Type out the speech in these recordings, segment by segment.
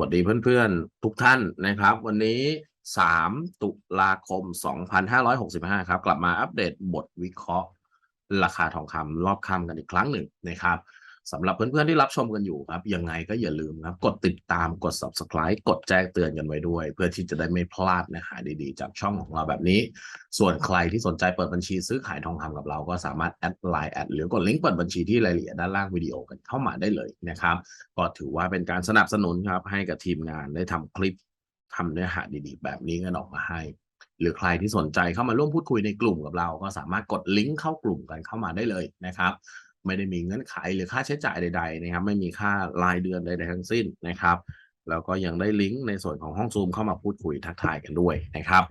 วัสดีเพื่อนๆ ทุกท่านนะครับ วันนี้ 3 ตุลาคม 2565 ครับ กลับมาอัปเดตบทวิเคราะห์ ราคาทองคำรอบค่ำกันอีกครั้งหนึ่งนะครับ สำหรับเพื่อนๆที่รับชมกันอยู่ครับ ยังไงก็อย่าลืมครับ กดติดตามกด subscribe กดแจ้งเตือนกันไว้ด้วย เพื่อที่จะได้ไม่พลาดเนื้อหาดีๆ จากช่องของเราแบบนี้ ส่วนใครที่สนใจเปิดบัญชีซื้อขายทองคำกับเราก็สามารถแอดไลน์แอดหรือกดลิงก์เปิดบัญชีที่รายละเอียดด้านล่างวิดีโอกันเข้ามาได้เลยนะครับก็ถือว่าเป็นการสนับสนุนครับให้กับทีมงานได้ทำคลิปทำเนื้อหาดีๆ แบบนี้กันออกมาให้หรือใครที่สนใจเข้ามาร่วมพูดคุยในกลุ่มกับเรา ก็สามารถกดลิงก์เข้ากลุ่มกันเข้ามาได้เลยนะครับ ไม่ได้มีเงื่อนไขหรือค่าใช้จ่ายใด ๆ นะครับ ไม่มีค่ารายเดือนใดๆทั้งสิ้นนะครับ แล้วก็ยังได้ลิงก์ในส่วนของห้องซูมเข้ามาพูดคุยทักทายกันด้วยนะครับ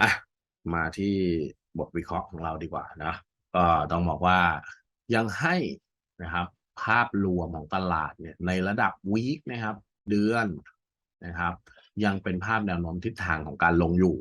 อะมาที่บทวิเคราะห์ของเราดีกว่านะก็ต้องบอกว่ายังให้นะครับภาพรวมของตลาดเนี่ยในระดับวีคนะครับ เดือนนะครับ ยังเป็นภาพแนวโน้มทิศทางของการลงอยู่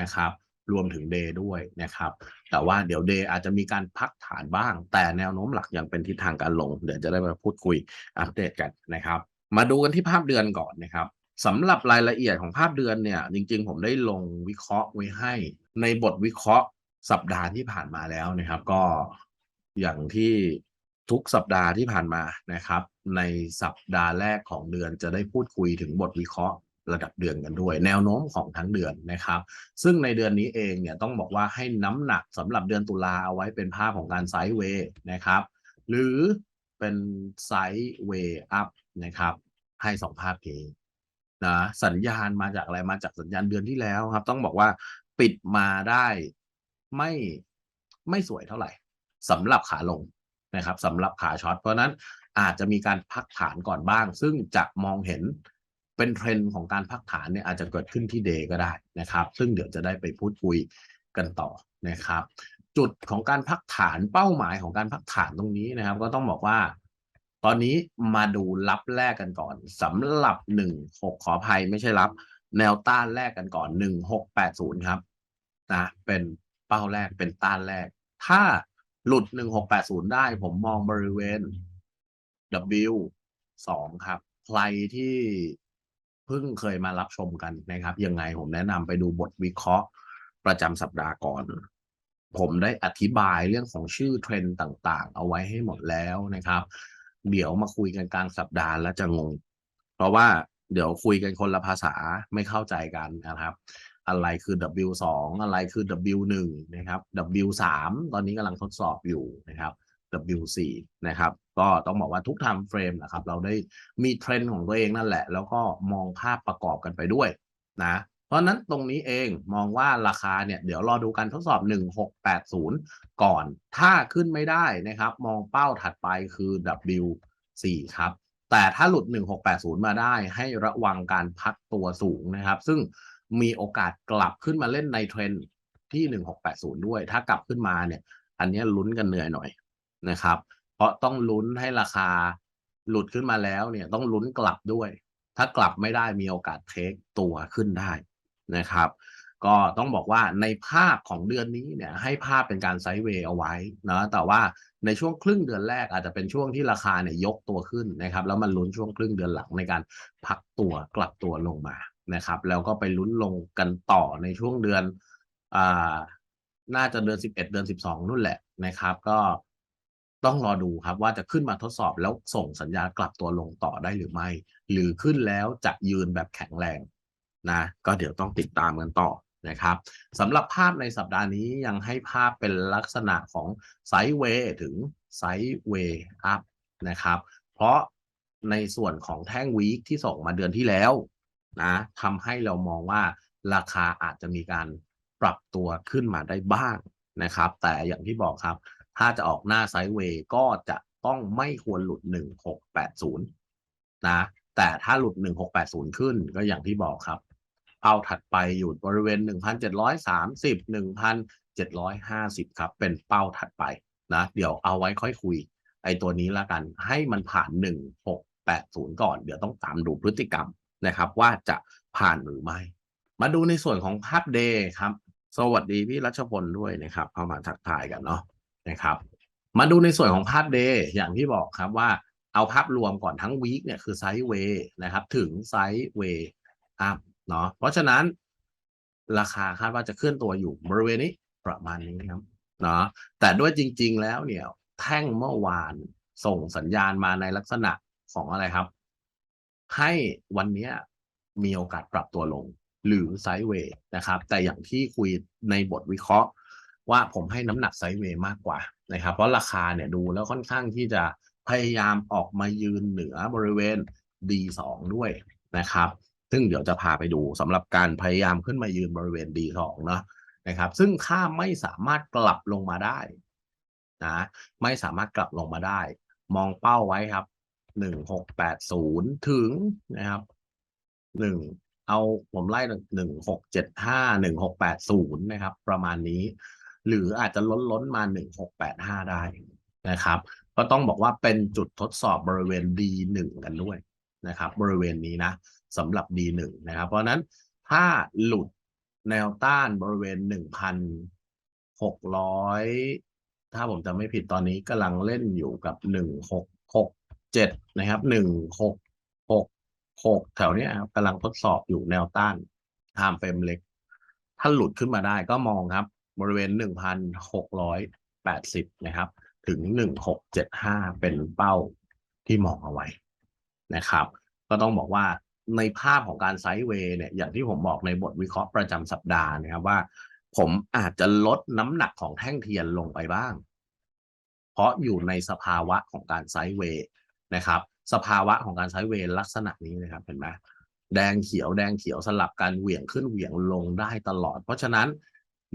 นะครับ รวมถึงเดย์ด้วยนะครับ แต่ว่าเดี๋ยวเดย์อาจจะมีการพักฐานบ้าง แต่แนวโน้มหลักยังเป็นทิศทางการลง เดี๋ยวจะได้มาพูดคุยอัปเดตกันนะครับ มาดูกันที่ภาพเดือนก่อนนะครับสำหรับรายละเอียดของภาพเดือนเนี่ย จริง ๆ ผมได้ลงวิเคราะห์ไว้ให้ ในบทวิเคราะห์สัปดาห์ที่ผ่านมาแล้วนะครับ ก็อย่างที่ทุกสัปดาห์ที่ผ่านมานะครับ ในสัปดาห์แรกของเดือนจะได้พูดคุยถึงบทวิเคราะห์ ระดับเดือนกันด้วย แนวโน้มของทั้งเดือนนะครับ ซึ่งในเดือนนี้เองเนี่ยต้องบอกว่าให้น้ำหนักสำหรับเดือนตุลาเอาไว้เป็นภาพของการไซด์เวย์นะครับ หรือเป็นไซด์เวย์อัพนะครับ ให้สองภาพนี้นะสัญญาณมาจากอะไรมาจากสัญญาณเดือนที่แล้วครับ ต้องบอกว่าปิดมาได้ไม่ไม่สวยเท่าไหร่สำหรับขาลงนะครับสำหรับขาช็อตเพราะนั้นอาจจะมีการพักฐานก่อนบ้าง ซึ่งจะมองเห็น เป็นเทรนด์ของการพักฐานเนี่ยอาจจะเกิดขึ้นที่เดย์ก็ได้นะครับ ซึ่งเดี๋ยวจะได้ไปพูดคุยกันต่อนะครับ จุดของการพักฐานเป้าหมายของการพักฐานตรงนี้นะครับ ก็ต้องบอกว่า ตอนนี้มาดูรับแรกกันก่อนสำหรับหนึ่งหกขออภัยไม่ใช่รับ แนวต้านแรกกันก่อนหนึ่งหกแปดศูนย์ครับนะเป็นเป้าแรกเป็นต้านแรก ถ้าหลุดหนึ่งหกแปดศูนย์ได้ผมมองบริเวณ W สองครับ ใครที่ พิ่งเคยมารับชมกันนะครับ ยังไงผมแนะนำไปดูบทวิเคราะห์ประจำสัปดาห์ก่อน ผมได้อธิบายเรื่องของชื่อเทรนด์ต่าง ๆ เอาไว้ให้หมดแล้วนะครับ เดี๋ยวมาคุยกันกลางสัปดาห์แล้วจะงง เพราะว่าเดี๋ยวคุยกันคนละภาษาไม่เข้าใจกันนะครับ อะไรคือ W 2 อะไรคือ W 1 นะครับ W 3 ตอนนี้กำลังทดสอบอยู่นะครับ W 4 นะครับ ก็ต้องบอกว่าทุก time frame นะครับ เราได้มีเทรนด์ของตัวเองนั่นแหละ แล้วก็มองภาพประกอบกันไปด้วยนะ เพราะนั้นตรงนี้เองมองว่าราคาเนี่ยเดี๋ยวรอดูการทดสอบ 1680 ก่อน ถ้าขึ้นไม่ได้นะครับ มองเป้าถัดไปคือ W 4 ครับแต่ถ้าหลุด 1680 มาได้ให้ระวังการพักตัวสูงนะครับ ซึ่งมีโอกาสกลับขึ้นมาเล่นในเทรนที่ 1680 ด้วย ถ้ากลับขึ้นมาเนี่ย อันนี้ลุ้นกันเหนื่อยหน่อย นะครับ เพราะต้องลุ้นให้ราคาหลุดขึ้นมาแล้วเนี่ยต้องลุ้นกลับด้วย ถ้ากลับไม่ได้มีโอกาสเทคตัวขึ้นได้นะครับ ก็ต้องบอกว่าในภาพของเดือนนี้เนี่ยให้ภาพเป็นการไซด์เวย์เอาไว้นะแต่ว่าในช่วงครึ่งเดือนแรกอาจจะเป็นช่วงที่ราคาเนี่ยยกตัวขึ้นนะครับ แล้วมันลุ้นช่วงครึ่งเดือนหลังในการพักตัวกลับตัวลงมานะครับ แล้วก็ไปลุ้นลงกันต่อในช่วงเดือนอ่าน่าจะเดือน11 เดือน 12นู่นแหละนะครับ ก็ ต้องรอดูครับว่าจะขึ้นมาทดสอบแล้วส่งสัญญาณกลับตัวลงต่อได้หรือไม่ หรือขึ้นแล้วจะยืนแบบแข็งแรงนะก็เดี๋ยวต้องติดตามกันต่อนะครับสำหรับภาพในสัปดาห์นี้ยังให้ภาพเป็นลักษณะของไซด์เวย์ถึงไซด์เวย์อัพนะครับ เพราะในส่วนของแท่งวีคที่ส่งมาเดือนที่แล้วนะทำให้เรามองว่าราคาอาจจะมีการปรับตัวขึ้นมาได้บ้างนะครับ แต่อย่างที่บอกครับ ถ้าจะออกหน้าไซด์เวย์ก็จะต้องไม่ควรหลุด 1680 นะ แต่ถ้าหลุด 1680 ขึ้นก็อย่างที่บอกครับเป้าถัดไปอยู่บริเวณ 1,730 1,750 ครับ เป็นเป้าถัดไปนะ เดี๋ยวเอาไว้ค่อยคุย ไอ้ตัวนี้ละกันให้มันผ่าน 1680 ก่อน เดี๋ยวต้องตามดูพฤติกรรมนะครับ ว่าจะผ่านหรือไม่ มาดูในส่วนของภาพเดย์ครับ สวัสดีพี่รัชพลด้วยนะครับ เข้ามาทักทายกันเนาะ นะครับ มาดูในส่วนของภาพเดย์อย่างที่บอกครับว่าเอาภาพรวมก่อนทั้งวีคเนี่ยคือไซด์เวย์นะครับ ถึงไซด์เวย์อัพเนาะเพราะฉะนั้น ราคาคาดว่าจะเคลื่อนตัวอยู่บริเวณนี้ประมาณนี้ครับเนาะแต่ด้วยจริง ๆ แล้วเนี่ย แท่งเมื่อวานส่งสัญญาณมาในลักษณะของอะไรครับ ให้วันนี้มีโอกาสปรับตัวลง หรือไซด์เวย์นะครับ แต่อย่างที่คุยในบทวิเคราะห์ ว่าผมให้น้ำหนักไซด์เวย์มากกว่านะครับ เพราะราคาเนี่ยดูแล้วค่อนข้างที่จะพยายามออกมายืนเหนือบริเวณ D2 ด้วยนะครับ ซึ่งเดี๋ยวจะพาไปดูสำหรับการพยายามขึ้นมายืนบริเวณ D2 เนาะนะครับ ซึ่งค่าไม่สามารถกลับลงมาได้นะไม่สามารถกลับลงมาได้ มองเป้าไว้ครับหนึ่งหกแปดศูนย์ถึงนะครับหนึ่งเอาผมไล่หนึ่งหกเจ็ดห้าหนึ่งหกแปดศูนย์นะครับ ประมาณนี้ หรืออาจจะล้นล้นมาหนึ่งหกแปดห้าได้นะครับ ก็ต้องบอกว่าเป็นจุดทดสอบบริเวณ D1 กันด้วยนะครับ บริเวณนี้นะสำหรับ D1 นะครับ เพราะนั้นถ้าหลุดแนวต้านบริเวณ 1,600 ถ้าผมจำไม่ผิดตอนนี้กำลังเล่นอยู่กับ 1667 นะครับ 1666 แถวนี้ครับกำลังทดสอบอยู่แนวต้านไทม์เฟรมเล็ก ถ้าหลุดขึ้นมาได้ก็มองครับ บริเวณ 1,680 นะครับ ถึง 1675 เป็นเป้าที่มองเอาไว้นะครับ ก็ต้องบอกว่าในภาพของการไซด์เวย์เนี่ยอย่างที่ผมบอกในบทวิเคราะห์ประจำสัปดาห์นะครับว่า ผมอาจจะลดน้ำหนักของแท่งเทียนลงไปบ้าง เพราะอยู่ในสภาวะของการไซด์เวย์นะครับ สภาวะของการไซด์เวย์ลักษณะนี้นะครับเห็นไหมแดงเขียวแดงเขียวสลับกันเหวี่ยงขึ้นเหวี่ยงลงได้ตลอด เพราะฉะนั้น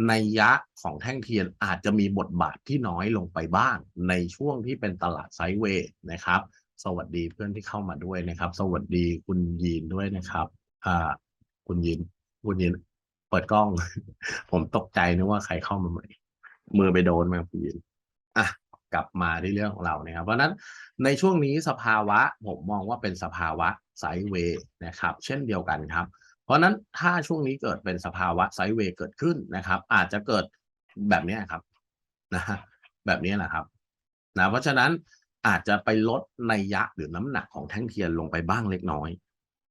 ในยะของแท่งเทียนอาจจะมีบทบาทที่น้อยลงไปบ้าง ในช่วงที่เป็นตลาดไซด์เวย์นะครับ สวัสดีเพื่อนที่เข้ามาด้วยนะครับ สวัสดีคุณยีนด้วยนะครับอ่าคุณยีนคุณยีนเปิดกล้อง ผมตกใจนึกว่าใครเข้ามาใหม่มือไปโดนมาคุณยีนอะกลับมาที่เรื่องของเรานะครับ เพราะนั้นในช่วงนี้สภาวะผมมองว่าเป็นสภาวะไซด์เวย์นะครับ เช่นเดียวกันครับ เพราะนั้นถ้าช่วงนี้เกิดเป็นสภาวะไซด์เวย์เกิดขึ้นนะครับ อาจจะเกิดแบบนี้ครับนะแบบนี้แหละครับนะเพราะฉะนั้นอาจจะไปลดในยะหรือน้ำหนักของแท่งเทียนลงไปบ้างเล็กน้อย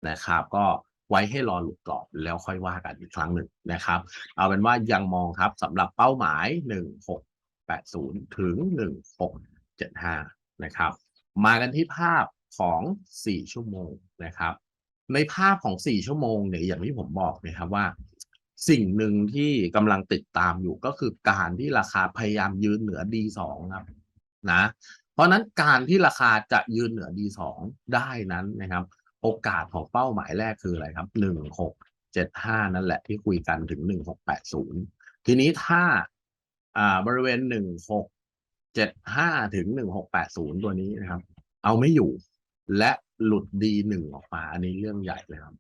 นะครับ ก็ไว้ให้รอหลุดกรอบแล้วค่อยว่ากันอีกครั้งหนึ่งนะครับ เอาเป็นว่ายังมองครับสำหรับเป้าหมาย 1680 ถึง 1675 นะครับ มากันที่ภาพของ 4 ชั่วโมงนะครับ ในภาพของ4ชั่วโมงเนี่ยอย่างที่ผมบอกนะครับว่า สิ่งหนึ่งที่กำลังติดตามอยู่ก็คือการที่ราคาพยายามยืนเหนือ D2 ครับนะ เพราะนั้นการที่ราคาจะยืนเหนือ D2 ได้นั้นนะครับ โอกาสของเป้าหมายแรกคืออะไรครับ1675นั่นแหละที่คุยกันถึง1680ทีนี้ถ้าอ่าบริเวณ1675ถึง1680ตัวนี้นะครับ เอาไม่อยู่และ หลุด D1 ออกมา อันนี้เรื่องใหญ่เลยครับ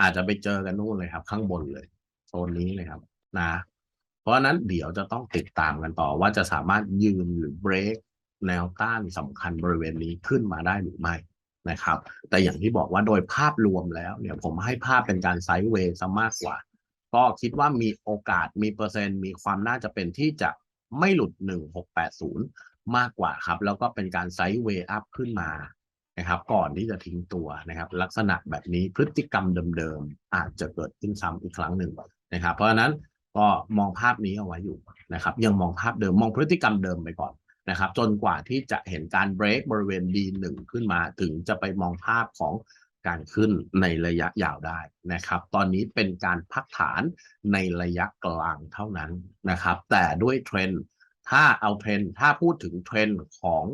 อาจจะไปเจอกันนู่นเลยครับ ข้างบนเลยโซนนี้เลยครับ นะ เพราะฉะนั้นเดี๋ยวจะต้องติดตามกันต่อว่าจะสามารถยืนหรือเบรกแนวต้านสำคัญบริเวณนี้ขึ้นมาได้หรือไม่นะครับ แต่อย่างที่บอกว่าโดยภาพรวมแล้วเนี่ยผมให้ภาพเป็นการไซด์เวย์ซะมากกว่า ก็คิดว่ามีโอกาสมีเปอร์เซ็นต์มีความน่าจะเป็นที่จะไม่หลุด 1680 มากกว่าครับ แล้วก็เป็นการไซด์เวย์อัพขึ้นมา นะครับ ก่อนที่จะทิ้งตัวนะครับ ลักษณะแบบนี้พฤติกรรมเดิมๆอาจจะเกิดขึ้นซ้ำอีกครั้งหนึ่งนะครับ เพราะฉะนั้นก็มองภาพนี้เอาไว้อยู่นะครับ ยังมองภาพเดิมมองพฤติกรรมเดิมไปก่อนนะครับ จนกว่าที่จะเห็นการเบรกบริเวณ D1 ขึ้นมาถึงจะไปมองภาพของการขึ้นในระยะยาวได้นะครับ ตอนนี้เป็นการพักฐานในระยะกลางเท่านั้นนะครับ แต่ด้วยเทรนถ้าเอาเทรนถ้าพูดถึงเทรนของ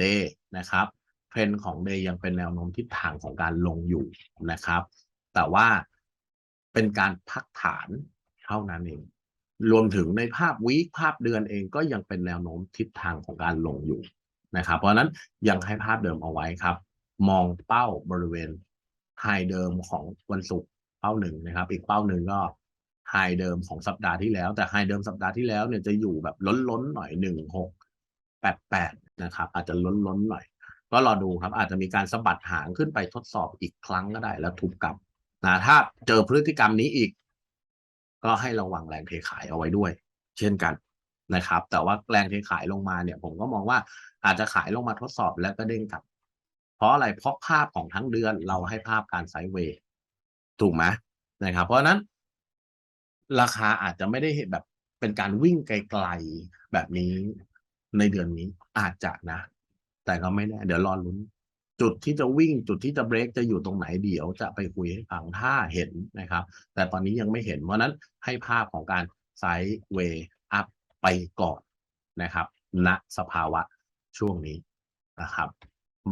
Day นะครับ เทรนด์ของ Day ยังเป็นแนวโน้มทิศทางของการลงอยู่นะครับ แต่ว่าเป็นการพักฐานเท่านั้นเอง รวมถึงในภาพวีคภาพเดือนเองก็ยังเป็นแนวโน้มทิศทางของการลงอยู่นะครับ เพราะฉะนั้นยังให้ภาพเดิมเอาไว้ครับ มองเป้าบริเวณไฮเดิมของวันศุกร์เป้าหนึ่งนะครับ อีกเป้าหนึ่งก็ไฮเดิมของสัปดาห์ที่แล้ว แต่ไฮเดิมสัปดาห์ที่แล้วเนี่ยจะอยู่แบบล้นๆหน่อยหนึ่งหกแปดแปดนะครับ อาจจะล้นๆหน่อย ก็รอดูครับอาจจะมีการสะบัดหางขึ้นไปทดสอบอีกครั้งก็ได้ แล้วทุบกลับนะถ้าเจอพฤติกรรมนี้อีก ก็ให้ระวังแรงเทขายเอาไว้ด้วย เช่นกันนะครับ แต่ว่าแรงเทขายลงมาเนี่ย ผมก็มองว่าอาจจะขายลงมาทดสอบแล้วก็เด้งกลับ เพราะอะไรเพราะภาพของทั้งเดือนเราให้ภาพการไซด์เวย์ถูกไหมนะครับ เพราะฉะนั้น ราคาอาจจะไม่ได้เห็นแบบเป็นการวิ่งไกลๆแบบนี้ในเดือนนี้อาจจะนะ แต่ก็ไม่แน่เดี๋ยวรอลุ้น จุดที่จะวิ่งจุดที่จะเบรกจะอยู่ตรงไหนเดี๋ยวจะไปคุยให้ฟังถ้าเห็นนะครับ แต่ตอนนี้ยังไม่เห็นเพราะนั้นให้ภาพของการไซด์เวย์อัพไปก่อนนะครับณสภาวะช่วงนี้นะครับ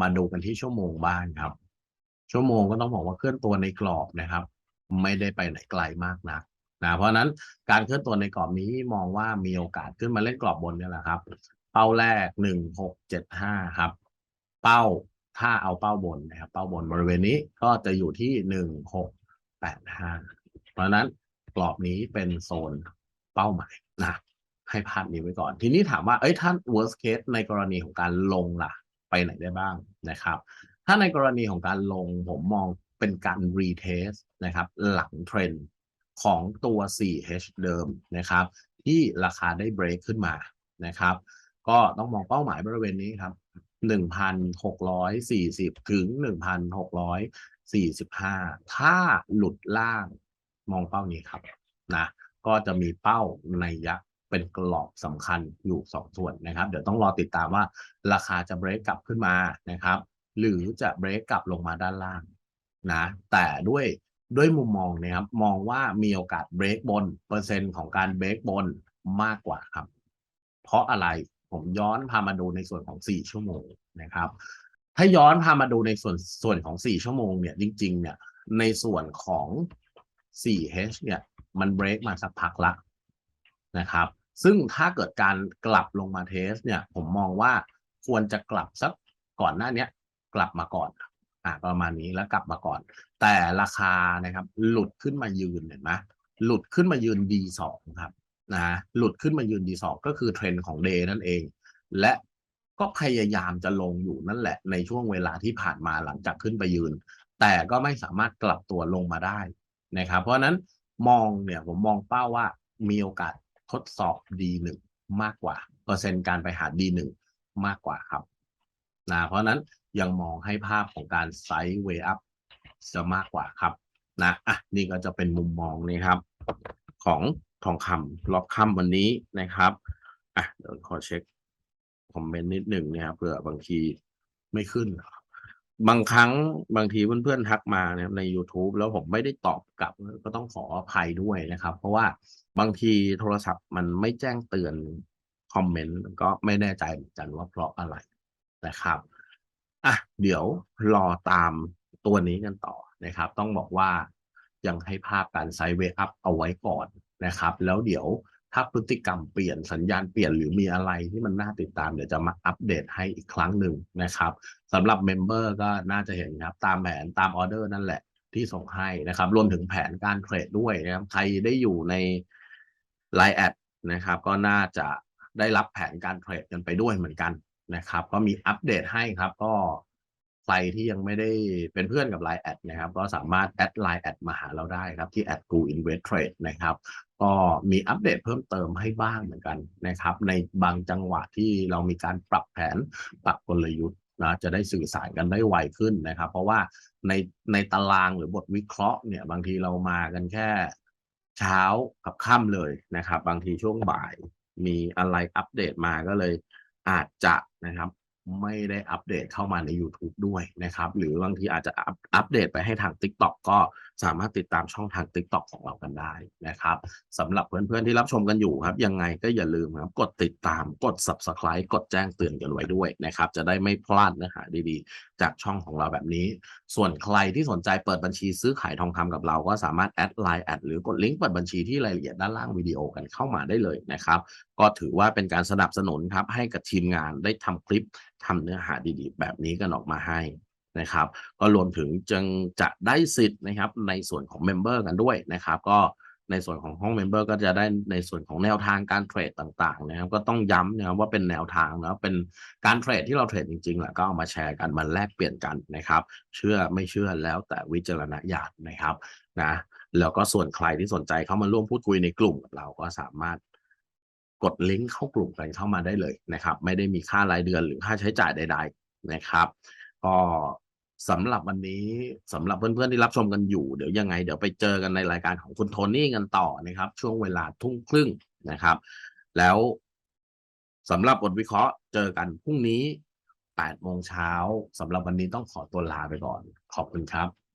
มาดูกันที่ชั่วโมงบ้างครับ ชั่วโมงก็ต้องบอกว่าเคลื่อนตัวในกรอบนะครับ ไม่ได้ไปไหนไกลมากนักนะเพราะฉะนั้นการเคลื่อนตัวในกรอบนี้มองว่ามีโอกาสขึ้นมาเล่นกรอบบนเนี่ยแหละครับ เป้าแรกหนึ่งหกเจ็ดห้าครับ เป้าถ้าเอาเป้าบนนะครับ เป้าบนบริเวณนี้ก็จะอยู่ที่หนึ่งหกแปดห้าเพราะนั้นกรอบนี้เป็นโซนเป้าหมายนะให้ภาพนี้ไว้ก่อน ทีนี้ถามว่าเอ้ยท่าน worst case ในกรณีของการลงล่ะ ไปไหนได้บ้างนะครับ ถ้าในกรณีของการลงผมมองเป็นการ retest นะครับ หลังเทรนด์ของตัว 4H เดิมนะครับ ที่ราคาได้เบรกขึ้นมานะครับ ก็ต้องมองเป้าหมายบริเวณนี้ครับ1,640ถึง1,645ถ้าหลุดล่างมองเป้านี้ครับนะก็จะมีเป้าในยักษ์เป็นกรอบสำคัญอยู่สองส่วนนะครับ เดี๋ยวต้องรอติดตามว่าราคาจะเบรกกลับขึ้นมานะครับ หรือจะเบรกกลับลงมาด้านล่างนะแต่ด้วยด้วยมุมมองนะครับมองว่ามีโอกาสเบรกบนเปอร์เซ็นต์ของการเบรกบนมากกว่าครับ เพราะอะไร ผมย้อนพามาดูในส่วนของ4ชั่วโมงนะครับ ถ้าย้อนพามาดูในส่วนส่วนของ4ชั่วโมงเนี่ยจริง ๆ เนี่ยในส่วนของ 4H เนี่ยมันเบรกมาสักพักละนะครับ ซึ่งถ้าเกิดการกลับลงมาเทสเนี่ย ผมมองว่าควรจะกลับสักก่อนหน้านี้กลับมาก่อนอ่าประมาณนี้แล้วกลับมาก่อน แต่ราคานะครับ หลุดขึ้นมายืนเห็นไหมหลุดขึ้นมายืน D2 ครับ นะหลุดขึ้นมายืน D2 ก็คือเทรนด์ของเดย์นั่นเอง และก็พยายามจะลงอยู่นั่นแหละ ในช่วงเวลาที่ผ่านมาหลังจากขึ้นไปยืน แต่ก็ไม่สามารถกลับตัวลงมาได้นะครับ เพราะนั้นมองเนี่ยผมมองเป้าว่ามีโอกาสทดสอบ D1 มากกว่า เปอร์เซ็นต์การไปหา D1 มากกว่าครับนะเพราะนั้นยังมองให้ภาพของการไซด์เวอัพจะมากกว่าครับนะอะนี่ก็จะเป็นมุมมองนี่ครับ ของ ทองคำรอบค่ำวันนี้นะครับอะเดี๋ยวขอเช็คคอมเมนต์นิดหนึ่งนะครับเผื่อบางทีไม่ขึ้น บางครั้งบางทีเพื่อนๆทักมานะครับใน YouTube แล้วผมไม่ได้ตอบกลับก็ต้องขออภัยด้วยนะครับ เพราะว่าบางทีโทรศัพท์มันไม่แจ้งเตือนคอมเมนต์ก็ไม่แน่ใจเหมือนกันว่าเพราะอะไรนะครับอะเดี๋ยวรอตามตัวนี้กันต่อนะครับ ต้องบอกว่ายังให้ภาพการไซด์เวย์อัพเอาไว้ก่อน นะครับ แล้วเดี๋ยวถ้าพฤติกรรมเปลี่ยนสัญญาณเปลี่ยนหรือมีอะไรที่มันน่าติดตามเดี๋ยวจะมาอัปเดตให้อีกครั้งหนึ่งนะครับสำหรับเมมเบอร์ก็น่าจะเห็นครับ ตามแผนตามออเดอร์นั่นแหละที่ส่งให้นะครับรวมถึงแผนการเทรดด้วยนะครับใครได้อยู่ใน Line แอดนะครับก็น่าจะได้รับแผนการเทรดกันไปด้วยเหมือนกันนะครับ ก็มีอัปเดตให้ครับ ก็ ใครที่ยังไม่ได้เป็นเพื่อนกับ Line แอดนะครับ ก็สามารถแอดไลน์แอดมาหาเราได้ครับ ที่ at go invest trade นะครับ ก็มีอัปเดตเพิ่มเติมให้บ้างเหมือนกันนะครับ ในบางจังหวะที่เรามีการปรับแผนปรับกลยุทธ์นะจะได้สื่อสารกันได้ไวขึ้นนะครับ เพราะว่าในในตารางหรือบทวิเคราะห์เนี่ยบางทีเรามากันแค่เช้ากับค่ำเลยนะครับ บางทีช่วงบ่ายมีอะไรอัปเดตมาก็เลยอาจจะนะครับ ไม่ได้อัปเดตเข้ามาใน YouTube ด้วยนะครับ หรือบางทีอาจจะอัปอัปเดตไปให้ทาง TikTok ก็สามารถติดตามช่องทาง TikTok ของเรากันได้นะครับสำหรับเพื่อนๆที่รับชมกันอยู่ครับ ยังไงก็อย่าลืมครับกดติดตามกด Subscribe กดแจ้งเตือนกันไว้ด้วยนะครับ จะได้ไม่พลาดเนื้อหาดีๆ จากช่องของเราแบบนี้ ส่วนใครที่สนใจเปิดบัญชีซื้อขายทองคำกับเราก็สามารถแอดไลน์แอดหรือกดลิงก์เปิดบัญชีที่รายละเอียดด้านล่างวิดีโอกันเข้ามาได้เลยนะครับ ก็ถือว่าเป็นการสนับสนุนครับให้กับทีมงานได้ทำคลิปทำเนื้อหาดีๆ แบบนี้กันออกมาให้นะครับ ก็รวมถึงจึงจะได้สิทธิ์นะครับในส่วนของเมมเบอร์กันด้วยนะครับ ก็ในส่วนของห้องเมมเบอร์ก็จะได้ในส่วนของแนวทางการเทรดต่างๆนะครับก็ต้องย้ำนะครับว่าเป็นแนวทางนะเป็นการเทรดที่เราเทรดจริงๆแหละก็เอามาแชร์กันมาแลกเปลี่ยนกันนะครับ เชื่อไม่เชื่อแล้วแต่วิจารณญาณนะครับนะแล้วก็ส่วนใครที่สนใจเข้ามาร่วมพูดคุยในกลุ่มกับเราก็สามารถ กดลิงก์เข้ากลุ่มกันเข้ามาได้เลยนะครับ ไม่ได้มีค่ารายเดือนหรือค่าใช้จ่ายใด ๆนะครับก็สำหรับวันนี้สำหรับเพื่อนๆที่รับชมกันอยู่เดี๋ยวยังไง เดี๋ยวไปเจอกันในรายการของคุณโทนี่กันต่อนะครับ ช่วงเวลาทุ่มครึ่งนะครับ แล้วสำหรับบทวิเคราะห์เจอกันพรุ่งนี้8โมงเช้าสำหรับวันนี้ต้องขอตัวลาไปก่อน ขอบคุณครับ